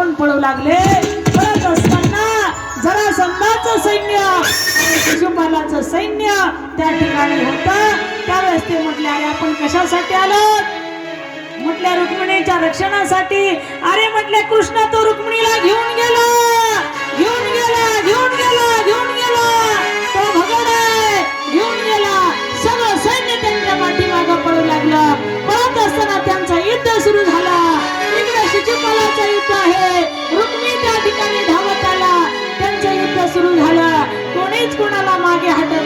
धावून पळू लागले. पळत असताना जरा संभाचं सैन्य सैन्य त्या ठिकाणी होत. त्यावेळेस ते म्हटले अरे आपण कशासाठी आलो? म्हटल्या रुक्मिणीच्या रक्षणासाठी. अरे म्हटले कृष्ण तो रुक्मिणीला घेऊन गेला. घेऊन गेला घेऊन गेला घेऊन गेला. कधीच कुणाला मागे हटत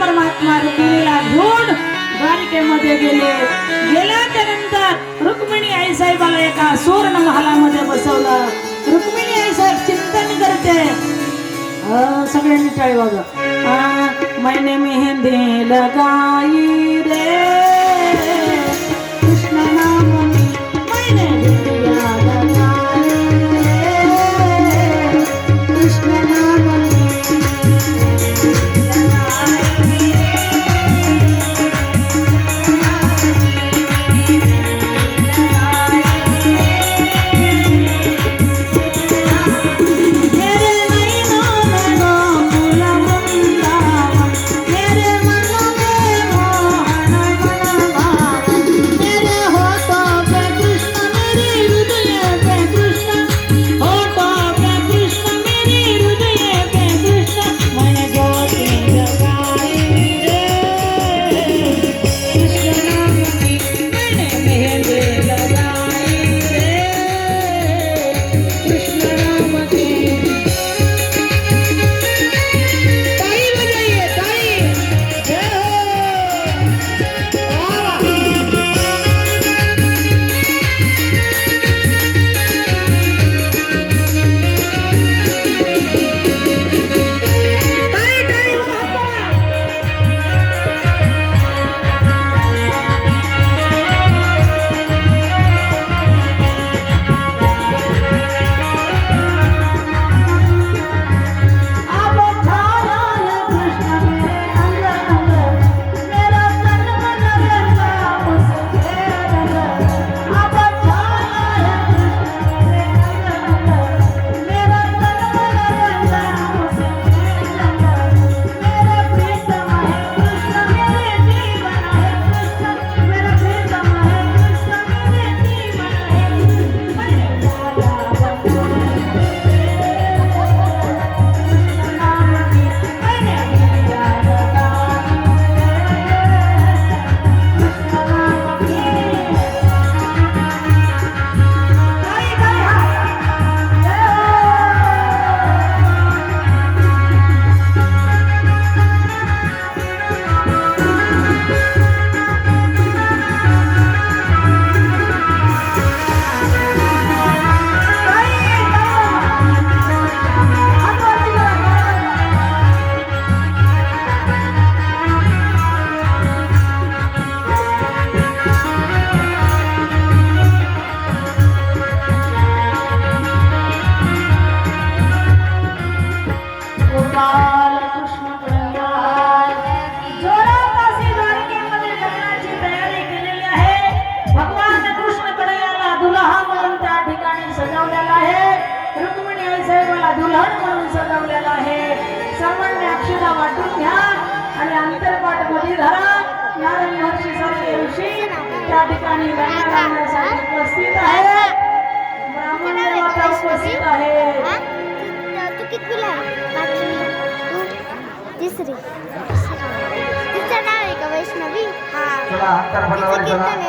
परमात्मा रुक्मिणीला घेऊन द्वारिकेमध्ये गेले. गेल्याच्यानंतर रुक्मिणी आई साहेबाला एका सुवर्ण महालामध्ये बसवलं. रुक्मिणी आई साहेब चिंतन करते. सगळ्यांनी टाळी वाजा मैने मेहंदी लगाई रे धरा नारायण महर्षी सारखे ऋषी त्या ठिकाणी उपस्थित आहे ब्राह्मण देवता उपस्थित आहे तू कितवीला तिसरी तिचं वैष्णवी हा तिचं कीर्तन